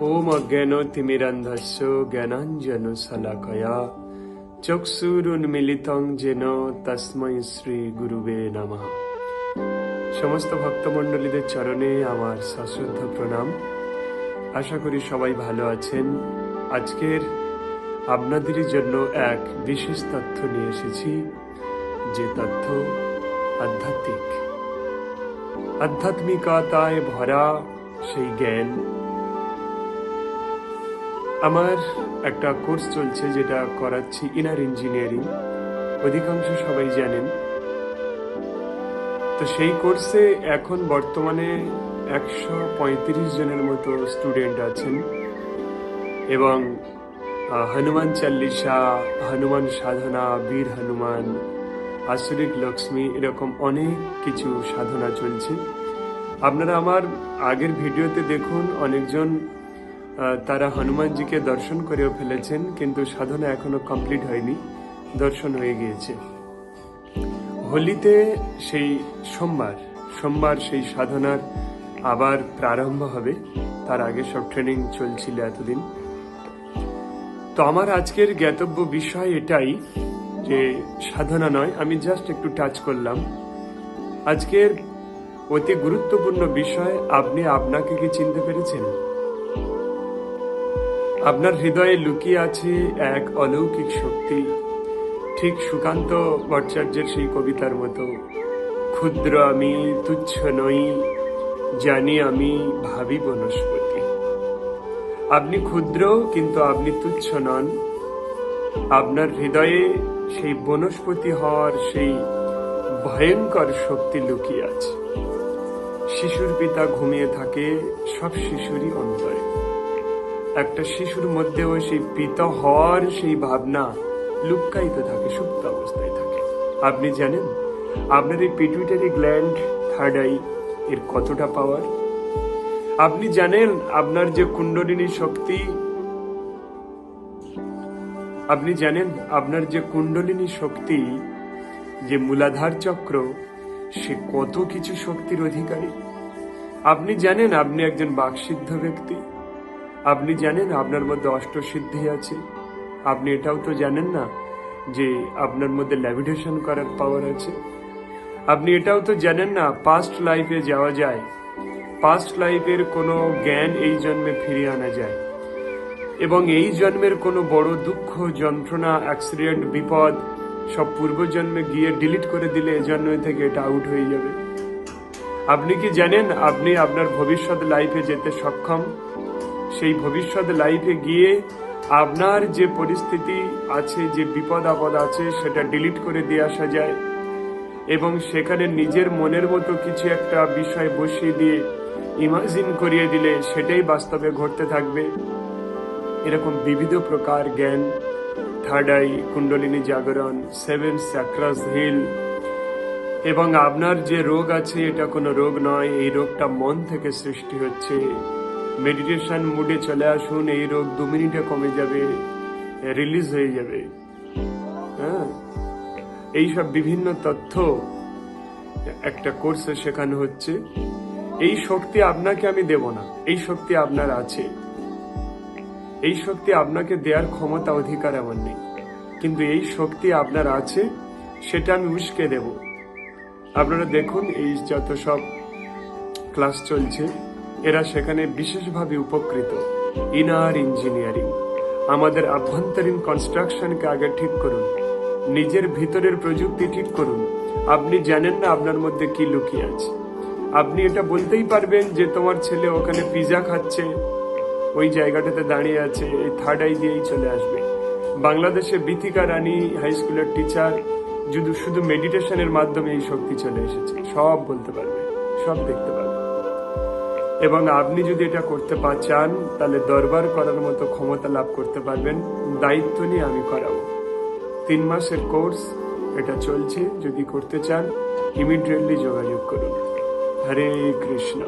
ওম অজ্ঞান তিমিরান্ধস্য জ্ঞানাঞ্জন শলাকয়া চক্ষুরুন্মিলিতং যেন তস্মৈ শ্রী গুরুবে নমঃ সমস্ত ভক্তমণ্ডলীদের চরণে আমার সশ্রদ্ধ প্রণাম। আশা করি সবাই ভালো আছেন। আজকের আপনাদের জন্য এক বিশেষ তথ্য নিয়ে এসেছি। যে তথ্য আধ্যাত্মিক। আধ্যাত্মিকতায় ভরা সেই জ্ঞান আমার একটা কোর্স চলছে যেটা করাচ্ছি ইনার ইঞ্জিনিয়ারিং অধিকাংশ সবাই জানেন। তো সেই কোর্সে এখন বর্তমানে একশো পঁয়ত্রিশ জনের মতো স্টুডেন্ট আছেন এবং হনুমান চাল্লিশা, হনুমান সাধনা, বীর হনুমান আসুরিক লক্ষ্মী এরকম অনেক কিছু সাধনা চলছে। আপনারা আমার আগের ভিডিওতে দেখুন, অনেকজন তারা হনুমানজিকে দর্শন করেও ফেলেছেন, কিন্তু সাধনা এখনও কমপ্লিট হয়নি, দর্শন হয়ে গিয়েছে। হোলিতে সেই সোমবার সোমবার সেই সাধনার আবার প্রারম্ভ হবে, তার আগে সব ট্রেনিং চলছিল এতদিন। তো আমার আজকের জ্ঞাতব্য বিষয় এটাই যে সাধনা নয়, আমি জাস্ট একটু টাচ করলাম। আজকের অতি গুরুত্বপূর্ণ বিষয়, আপনি আপনাকে কি চিনতে পেরেছেন? আপনার হৃদয়ে লুকিয়ে আছে এক অলৌকিক শক্তি। ঠিক সুকান্ত ভট্টাচার্যের সেই কবিতার মতো, ক্ষুদ্র আমি, তুচ্ছ নই, জানি আমি ভাবি বনস্পতি। আপনি ক্ষুদ্র, কিন্তু আপনি তুচ্ছ নন। আপনার হৃদয়ে সেই বনস্পতি হওয়ার সেই ভয়ঙ্কর শক্তি লুকিয়ে আছে। শিশুর পিতা ঘুমিয়ে থাকে, সব শিশুরই অন্তরে। একটা শিশুর মধ্যেও সেই পিতা হওয়ার সেই ভাবনা লুক্কায়িত থাকে, সুপ্ত অবস্থায় থাকে। আপনি জানেন, আপনার এই পিটুইটারি গ্ল্যান্ড থার্ড আই এর কতটা পাওয়ার আপনি জানেন, আপনার যে কুণ্ডলিনী শক্তি, আপনি জানেন, আপনার যে কুণ্ডলিনী শক্তি, যে মূলাধার চক্র, সে কত কিছু শক্তির অধিকারী? আপনি জানেন, আপনি একজন বাকসিদ্ধ ব্যক্তি। আপনি জানেন আপনার মধ্যে অষ্টসিদ্ধি আছে। আপনি এটাও তো জানেন না যে আপনার মধ্যে ল্যাভিটেশন করার পাওয়ার আছে। আপনি এটাও তো জানেন না পাস্ট লাইফে যাওয়া যায়। পাস্ট লাইফের কোনো জ্ঞান এই জন্মে ফিরিয়ে আনা যায়। এবং এই জন্মের কোনো বড় দুঃখ, যন্ত্রণা অ্যাক্সিডেন্ট বিপদ সব পূর্বজন্মে গিয়ে ডিলিট করে দিলে এ জন্ম থেকে এটা আউট হয়ে যাবে। আপনি কি জানেন আপনি আপনার ভবিষ্যৎ লাইফে যেতে সক্ষম? সেই ভবিষ্যৎ লাইফে গিয়ে আপনার যে পরিস্থিতি আছে, যে বিপদ আপদ আছে, সেটা ডিলিট করে দিয়ে আসা যায়। এবং সেখানে নিজের মনের মতো কিছু একটা বিষয় বসিয়ে দিয়ে ইমাজিন করিয়ে দিলে সেটাই বাস্তবে ঘটতে থাকবে। এরকম বিবিধ প্রকার জ্ঞান থার্ড আই কুণ্ডলিনী জাগরণ সেভেন স্যাক্রাস হিল এবং আপনার যে রোগ আছে, এটা কোনো রোগ নয়, এই রোগটা মন থেকে সৃষ্টি হচ্ছে। মেডিটেশন মুডে চলে আসুন, এই রোগ দু মিনিটে কমে যাবে রিলিজ হয়ে যাবে। হ্যাঁ? এইসব বিভিন্ন তথ্য একটা কোর্সে শেখানো হচ্ছে। এই শক্তি আপনাকে আমি দেব না, এই শক্তি আপনার আছে। এই শক্তি আপনাকে দেওয়ার ক্ষমতা, অধিকার আমার নেই। কিন্তু এই শক্তি আপনার আছে, সেটা আমি উস্কে দেব। আপনারা দেখুন, এই যত সব ক্লাস চলছে এরা সেখানে বিশেষভাবে উপকৃত। Inner engineering. আমাদের আভ্যন্তরীণ কনস্ট্রাকশনকে আগে ঠিক করুন। নিজের ভিতরের প্রযুক্তি ঠিক করুন। আপনি জানেন না আপনার মধ্যে কি লুকিয়ে আছে। আপনি এটা বলতেই পারবেন যে তোমার ছেলে ওখানে পিজা খাচ্ছে, ওই জায়গাটাতে দাঁড়িয়ে আছে, এই থার্ড আই দিয়েই চলে আসবে। বাংলাদেশে বিথিকা রানী হাই স্কুলের টিচার শুধু শুধু মেডিটেশনের মাধ্যমে এই শক্তি চলে এসেছে। সব বলতে পারবে, সব দেখতে পারবে। এবং আপনি যদি এটা করতে পা, চান, তাহলে দরবার করার মতো ক্ষমতা লাভ করতে পারবেন। দায়িত্ব নিয়ে আমি করাবো। তিন মাসের কোর্স, এটা চলছে। যদি করতে চান ইমিডিয়েটলি যোগাযোগ করুন। হরে কৃষ্ণ।